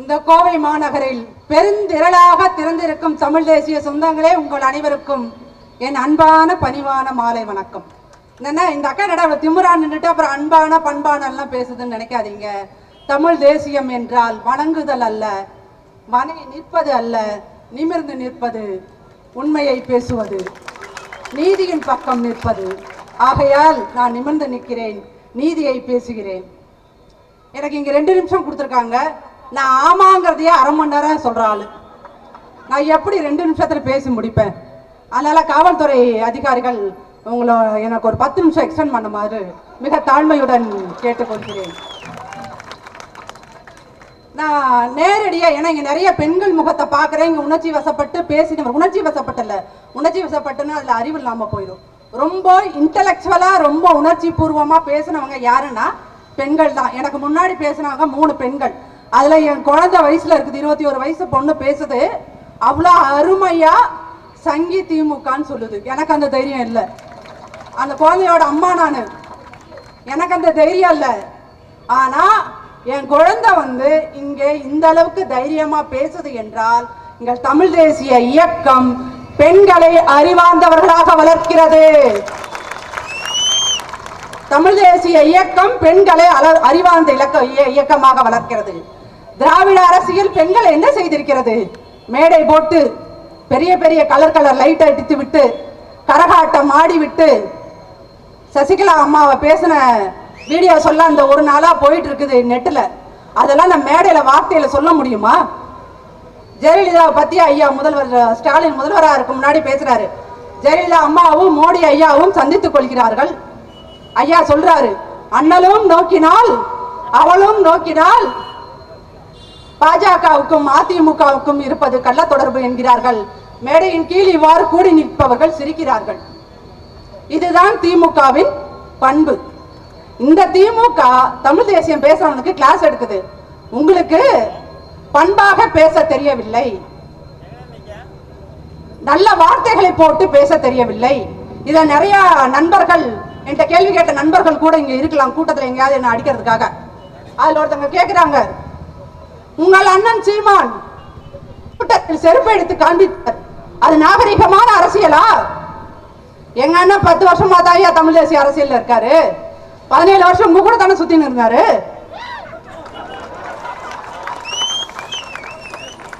இந்த கோவை மாநகரில் பெருந்திரளாக திறந்திருக்கும் தமிழ் தேசிய சொந்தங்களே உங்கள் அனைவருக்கும் என் அன்பான பணிவான மாலை வணக்கம். என்னன்னா இந்த அக்கா நட திமுறா நின்றுட்டு அப்புறம் அன்பான பண்பானெல்லாம் பேசுதுன்னு நினைக்காதீங்க. தமிழ் தேசியம் என்றால் வணங்குதல் அல்ல வணங்கி நிற்பது அல்ல நிமிர்ந்து நிற்பது உண்மையை பேசுவது நீதியின் பக்கம் நிற்பது. ஆகையால் நான் நிமிர்ந்து நிற்கிறேன் நீதியை பேசுகிறேன். எனக்கு இங்கே ரெண்டு நிமிஷம் கொடுத்துருக்காங்க. நான் ஆமாங்கிறதையே அரை மணி நேரம் சொல்கிற ஆளு. நான் எப்படி ரெண்டு நிமிஷத்தில் பேசி முடிப்பேன்? அதனால் காவல்துறை அதிகாரிகள் உங்களை எனக்கு ஒரு பத்து நிமிஷம் எக்ஸ்டெண்ட் பண்ணுமாறு மிக தாழ்மையுடன் கேட்டுக்கொள்கிறேன். நான் நேரடியாக ஏன்னா இங்கே நிறைய பெண்கள் முகத்தை பார்க்குறேன். இங்கே உணர்ச்சி வசப்பட்டு பேசினவர் உணர்ச்சி வசப்பட்டல உணர்ச்சி வசப்பட்டுன்னா அதில் அறிவு இல்லாமல் போயிடும். ரொம்ப இன்டலெக்சுவலாக ரொம்ப உணர்ச்சி பூர்வமாக பேசினவங்க யாருன்னா பெண்கள் தான். எனக்கு முன்னாடி பேசினவங்க மூணு பெண்கள். அதில் என் குழந்தை வயசில் இருக்குது இருபத்தி ஒரு வயசு பொண்ணு பேசுது. அவ்வளோ அருமையாக சங்கி திமுகன்னு சொல்லுது. எனக்கு அந்த தைரியம் இல்லை. அந்த குழந்தையோட அம்மா நான். எனக்கு அந்த தைரியம் இல்லை. ஆனால் என் குழந்தை வந்து இங்கே இந்த அளவுக்கு தைரியமாக பேசுது என்றால் எங்கள் தமிழ் தேசிய இயக்கம் பெண்களை அறிவார்ந்தவர்களாக வளர்க்கிறது. தமிழ் தேசிய இயக்கம் பெண்களை அல- அறிவார்ந்த இலக்க இயக்கமாக வளர்க்கிறது. திராவிட அரசியல் பெண்களை என்ன செய்திருக்கிறது? மேடை போட்டு பெரிய பெரிய கலர் கலர் லைட் அடித்து விட்டு கரகாட்டம் ஆடிவிட்டு சசிகலா அம்மாவை பேசின வீடியோ சொல்ல அந்த ஒரு நாளா போயிட்டு இருக்குது நெட்டில் அதெல்லாம் நம்ம மேடையில வார்த்தையில சொல்ல முடியுமா? ஜெயலலிதாவை பத்தி ஐயா முதல்வர் ஸ்டாலின் முதல்வரா இருக்கு முன்னாடி பேசுறாரு. ஜெயலலிதா அம்மாவும் மோடி ஐயாவும் சந்தித்துக் கொள்கிறார்கள். ஐயா சொல்றாரு அண்ணலும் நோக்கினால் அவளும் நோக்கினால் பாஜகவுக்கும் அதிமுகவுக்கும் இருப்பது கள்ள தொடர்பு என்கிறார்கள். மேடையின் கீழ் இவ்வாறு கூடி நிற்பவர்கள் சிரிக்கிறார்கள். இதுதான் திமுகவின் பண்பு. இந்த திமுக தமிழ் தேசியம் பேசுறவனுக்கு கிளாஸ் எடுக்குது. உங்களுக்கு பண்பாக பேச தெரியவில்லை. நல்ல வார்த்தைகளை போட்டு பேச தெரியவில்லை. இத நிறைய நண்பர்கள் என்கிட்ட கேள்வி கேட்ட நண்பர்கள் கூட இங்க இருக்கலாம். கூட்டத்தில் எங்கேயாவது என்ன அடிக்கிறதுக்காக. அதுல ஒருத்தவங்க கேட்குறாங்க உங்கள் அண்ணன் சீமான் கூட்டத்தில் செருப்பு எடுத்து காண்பித்தார். அது நாகரிகமான அரசியலா? எங்க அண்ணன் பத்து வருஷமா தாயா தமிழ் தேசிய அரசியல் இருக்காரு. பதினேழு வருஷம் உங்க கூட தானே சுத்தி இருந்தாரு.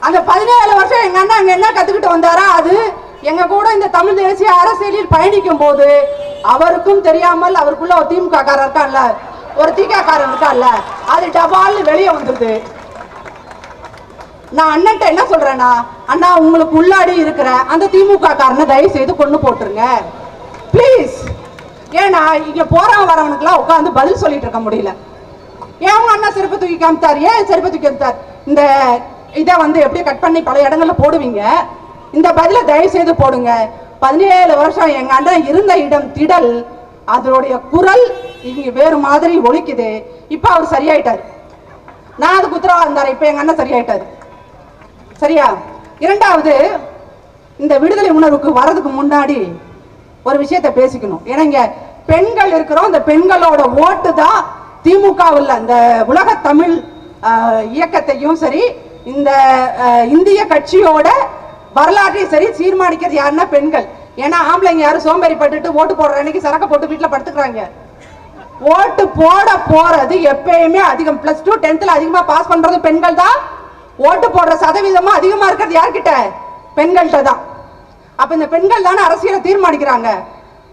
அந்த பதினேழு வருஷம் எங்க அண்ணன் அங்க என்ன கத்துக்கிட்டு வந்தாரா? அது எங்க கூட இந்த தமிழ் தேசிய அரசியலில் பயணிக்கும் போது அவருக்கும் தெரியாமல் அவருக்குள்ள ஒரு திமுக காரர் இருக்கான்ல ஒரு திக காரன் இருக்கான்ல அது டபால்னு வெளியே வந்துருது. நான் அண்ணன்ட்ட என்ன சொல்றேன்னா அண்ணா உங்களுக்கு உள்ளாடி இருக்கிற அந்த திமுக காரனை தயவு செய்து கொண்டு போட்டுருங்க. ப்ளீஸ் ஏன்னா இங்க போறவன் வரவனுக்குலாம் உட்காந்து பதில் சொல்லிட்டு இருக்க முடியல. ஏன் அண்ணா செருப்பு தூக்கி காமித்தார் ஏன் செருப்பு தூக்கி காமித்தார் இந்த இதை வந்து எப்படி கட் பண்ணி பல இடங்கள்ல போடுவீங்க? இந்த பதில தயவு செய்து போடுங்க. பதினேழு வருஷம் எங்க அண்ணன் இருந்த இடம் திடல் அதனுடைய குரல் இங்க வேறு மாதிரி ஒழிக்குது இப்ப அவர் சரியாயிட்டாரு. நான் அதுக்கு உத்தரவாதம் தரேன். இப்ப எங்க அண்ணன் சரியாயிட்டாரு. சரியா? இரண்டாவது இந்த விடுதலை உணர்வுக்கு வரதுக்கு முன்னாடி ஒரு விஷயத்தை பேசிக்கணும். ஏன்னா இங்க பெண்கள் இருக்கிறோம் இந்த பெண்களோட ஓட்டு தான் திமுகவில் இந்த உலக தமிழ் இயக்கத்தையும் சரி இந்த இந்திய கட்சியோட வரலாற்றையும் சரி தீர்மானிக்கிறது யாருன்னா பெண்கள். ஏன்னா ஆம்பளைங்க யாரும் சோம்பேறி பட்டுட்டு ஓட்டு போடுற அன்னைக்கு சரக்க போட்டு வீட்டில் படுத்துக்கிறாங்க. ஓட்டு போட போறது எப்பயுமே அதிகம். பிளஸ் டூ டென்த்ல அதிகமா பாஸ் பண்றது பெண்கள் தான். ஓட்டு போடுற சதவீதமும் அதிகமா இருக்கிறது யார்கிட்ட? பெண்கள்கிட்ட தான். அப்ப இந்த பெண்கள் தானே அரசியலை தீர்மானிக்கிறாங்க.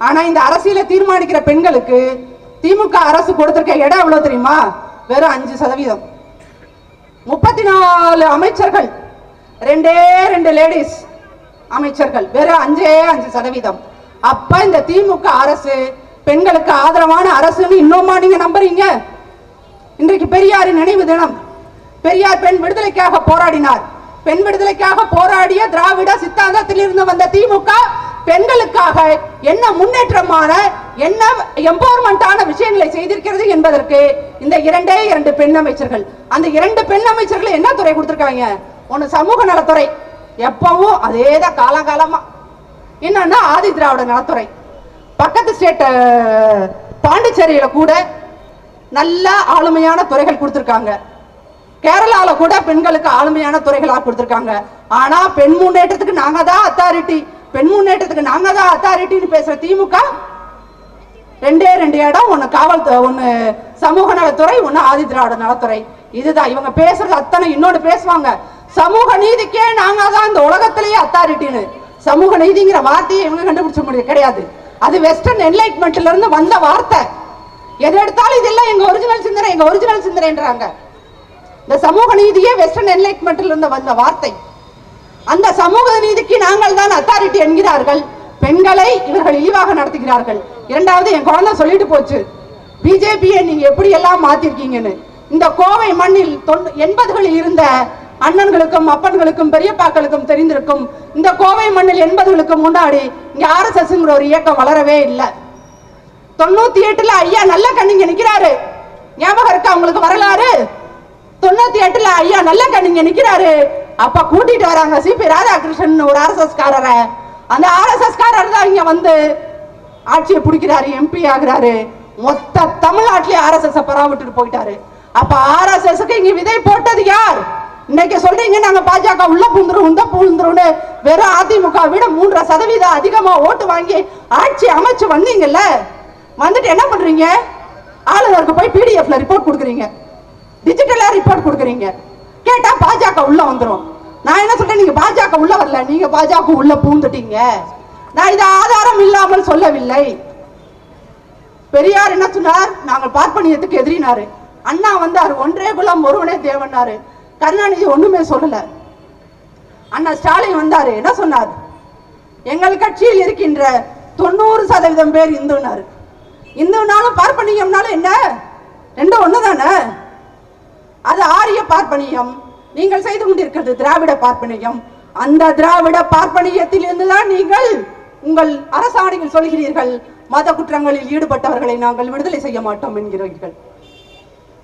ஆனா இந்த அரசியலை தீர்மானிக்கிற பெண்களுக்கு திமுக அரசு கொடுத்திருக்க இடம் எவ்வளவு தெரியுமா? வெறும் அஞ்சு சதவீதம். முப்பத்தி நாலு அமைச்சர்கள். ரெண்டே ரெண்டு லேடிஸ் அமைச்சர்கள். வெறும் அஞ்சே அஞ்சு சதவீதம். அப்ப இந்த திமுக அரசு பெண்களுக்கு ஆதரவான அரசுன்னு இன்னுமா நீங்க நம்புறீங்க? இன்றைக்கு பெரியாரின் நினைவு தினம். பெரியார் பெண் விடுதலைக்காக போராடினார். பெண் விடுதலைக்காக போராடிய திராவிட சித்தாந்தத்தில் இருந்து வந்த திமுக பெண்களுக்காக என்ன முன்னேற்றமான என்ன எம்பவர்மெண்டான விஷயங்களை செய்திருக்கிறது என்பதற்கு இந்த இரண்டே இரண்டு பெண் அமைச்சர்கள். அந்த இரண்டு பெண் அமைச்சர்கள் என்ன துறை கொடுத்துருக்காங்க? ஒன்று சமூக நலத்துறை. எப்பவும் அதேதான் காலங்காலமா. என்னன்னா ஆதி திராவிட நலத்துறை. பக்கத்து ஸ்டேட் பாண்டிச்சேரியில கூட நல்ல ஆளுமையான துறைகள் கொடுத்துருக்காங்க. கேரளால கூட பெண்களுக்கு ஆளுமையான துறைகளாக கொடுத்துருக்காங்க. ஆனா பெண் முன்னேற்றத்துக்கு நாங்க தான் அத்தாரிட்டி பெண் முன்னேற்றத்துக்கு நாங்க தான் அத்தாரிட்டின்னு பேசுற திமுக ரெண்டே ரெண்டு இடம். ஒன்று காவல் ஒன்னு சமூக நலத்துறை ஒன்று ஆதி திராவிட நலத்துறை. இதுதான். இவங்க பேசுறது அத்தனை இன்னொன்று பேசுவாங்க. சமூக நீதிக்கே நாங்க தான் இந்த உலகத்திலேயே அத்தாரிட்டின்னு சமூக நீதிங்கிற வார்த்தையை இவங்க கண்டுபிடிச்ச முடியாது கிடையாது. அது வெஸ்டர்ன் என்லைட்மெண்ட்ல இருந்து வந்த வார்த்தை. எது எடுத்தாலும் இதெல்லாம் எங்க ஒரிஜினல் சிந்தனை எங்க ஒரிஜினல் சிந்தனைன்றாங்க. இந்த சமூக நீதியே வெஸ்டர்ன் என்லைட்மெண்ட்ல இருந்து வந்த வார்த்தை. அந்த சமூக நீதிக்கு நாங்கள் தான் அத்தாரிட்டி என்கிறார்கள். பெண்களை இவர்கள் இழிவாக நடத்துகிறார்கள். இரண்டாவது என் குழந்தை சொல்லிட்டு போச்சு. பிஜேபியை நீங்க எப்படி எல்லாம் மாத்திருக்கீங்கன்னு. இந்த கோவை மண்ணில் எண்பதுகளில் இருந்த அண்ணன்களுக்கும் அப்பன்களுக்கும் பெரியப்பாக்களுக்கும் தெரிந்திருக்கும் இந்த கோவை மண்ணில் எண்பதுகளுக்கு முன்னாடி இங்க ஆர்எஸ்எஸ்ங்கிற ஒரு இயக்கம் வளரவே இல்லை. தொண்ணூத்தி எட்டுல ஐயா நல்ல கண்ணிங்க நிக்கிறாரு. ஞாபகம் இருக்கா உங்களுக்கு வரலாறு? தொண்ணூத்தி எட்டுல ஐயா நல்ல கண்ணிங்க நிக்கிறாரு. அப்ப கூட்டிட்டு வராங்க சிபி ராதாகிருஷ்ணன் ஒரு ஆர்எஸ்எஸ் காரரை. அந்த ஆர்எஸ்எஸ் காரர் தான் இங்க வந்து ஆட்சியை பிடிக்கிறாரு எம்பி ஆகுறாரு. மொத்த தமிழ்நாட்டிலே ஆர்எஸ்எஸ் பராவிட்டுட்டு போயிட்டாரு. அப்ப ஆர்எஸ்எஸ்க்கு இங்க விதை போட்டது யார்? இன்னைக்கு சொல்றீங்க நாங்க பாஜக உள்ள பூந்துரும் உந்த பூந்துரும்னு வெறும் அதிமுக விட மூன்றரை சதவீதம் அதிகமா ஓட்டு வாங்கி ஆட்சி அமைச்சு வந்தீங்கல்ல? வந்துட்டு என்ன பண்றீங்க? ஆளுநருக்கு போய் பிடிஎஃப்ல ரிப்போர்ட் கொடுக்குறீங்க. டிஜிட்டலா ரிப்போர்ட் கொடுக்குறீங்க. கேட்டா பாஜக உள்ள வந்துடும் நான் என்ன சொல்றேன்? நீங்க பாஜக உள்ள வரல. நீங்க பாஜக உள்ள பூந்துட்டீங்க நான் இது ஆதாரம் இல்லாமல் சொல்லவில்லை. பெரியார் என்ன சொன்னார்? நாங்கள் பார்ப்பனியத்துக்கு எதிரினாரு. அண்ணா வந்தார். ஒன்றே குலம் ஒருவனே தேவனாரு கருணாநிதி ஒண்ணுமே சொல்லல. அண்ணா ஸ்டாலின் வந்தாரு. என்ன சொன்னார்? எங்கள் கட்சியில் இருக்கின்ற தொண்ணூறு சதவீதம் பேர் இந்துனாரு இந்துனாலும் பார்ப்பனியம்னாலும் என்ன? ரெண்டும் ஒண்ணு தானே அது ஆரிய பார்ப்பனியம். நீங்கள் செய்து கொண்டிருக்கிறது திராவிட பார்ப்பனியம். அந்த திராவிட பார்ப்பனியத்தில் இருந்துதான் நீங்கள் உங்கள் அரசாணையில் சொல்கிறீர்கள் மத குற்றங்களில் ஈடுபட்டவர்களை நாங்கள் விடுதலை செய்ய மாட்டோம் என்கிறீர்கள்.